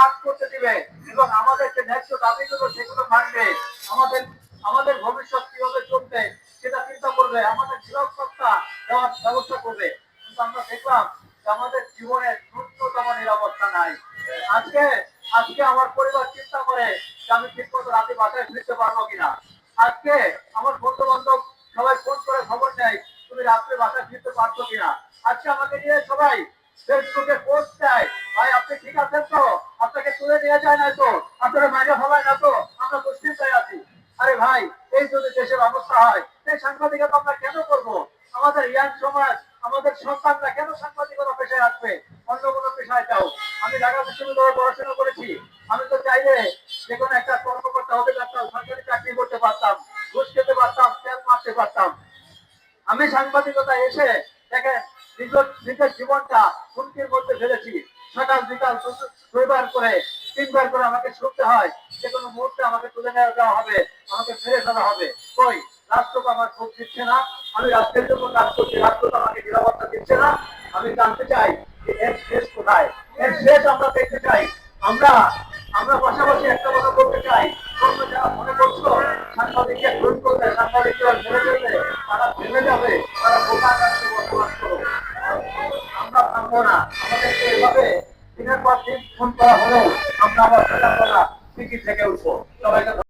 কাজ করতে দিবে এবং আমাদের যে ন্যায্য দাবিগুলো সেগুলো মানবে আমাদের আমাদের ভবিষ্যৎ কীভাবে চলবে সেটা চিন্তা করবে, আমাদের নিরাপত্তা দেওয়ার ব্যবস্থা করবে। কিন্তু আমরা দেখলাম আমাদের জীবনের ন্যূনতম নিরাপত্তা নাই। আজকে আজকে আমার পরিবার চিন্তা করে যে আমি ঠিক মতো রাতে বাসায় ফিরতে পারব কিনা। আজকে আমার বন্ধু বান্ধব সবাই ফোন করে খবর নেয়, তুমি রাত্রে বাসায় ফিরতে পারছ কিনা? আজকে আমাকে নিয়ে সবাই ফেসবুকে পোস্ট দেয়, ভাই, আপনি ঠিক আছেন তো? আপনাকে তুলে নিয়ে যায় না তো। আপনারা মাইনে ফেলায় না তো। আমরা দুশ্চিন্তায় আছি। আরে ভাই, এই যদি দেশের অবস্থা হয় এই সাংবাদিকতা আমরা কেন করব? আমাদের ইয়াং সমাজ, আমাদের সন্তানরা কেন সাংবাদিকতা পেশায় আসবে? অন্য কোনো পেশায় যাও। আমি ঢাকা বিশ্ববিদ্যালয়ে পড়াশোনা করেছি। আমি তো চাইলে যে কোনো একটা কর্মকর্তা হতে পারতাম সরকারি চাকরি করতে পারতাম, ঘুষ খেতে পারতাম, তেল মারতে পারতাম। আমি সাংবাদিকতা এসে দেখেন, নিজের নিজের জীবনটা হুমকির মধ্যে ফেলেছি। সকাল বিকাল দুইবার করে, তিনবার করে আমাকে শুনতে হয়। যে কোনো মুহূর্তে আমাকে তুলে নেওয়া দেওয়া হবে, আমাকে ফিরে ফেলা হবে। কই? রাষ্ট্র তো আমার ভোট দিচ্ছে না। আমি রাষ্ট্রের জন্য কাজ করছি রাষ্ট্র তো আমাকে নিরাপত্তা দিচ্ছে না। আমি জানতে চাই যে এর শেষ কোথায়? এর শেষ আমরা দেখতে চাই। আমরা আমরা পাশাপাশি একটা কথা বলতে চাই। মনে করছ, সাংবাদিককে খুন করলে সাংবাদিককে মেরে ফেললে তারা ভেবে যাবে, তারা বোকা কাছে বসবাস করো। আমরা থামবো না। আমাদেরকে এভাবে দিনের পর দিন ফোন করা হলেও আমরা আবার সকালবেলা থেকে উঠবো। সবাইকে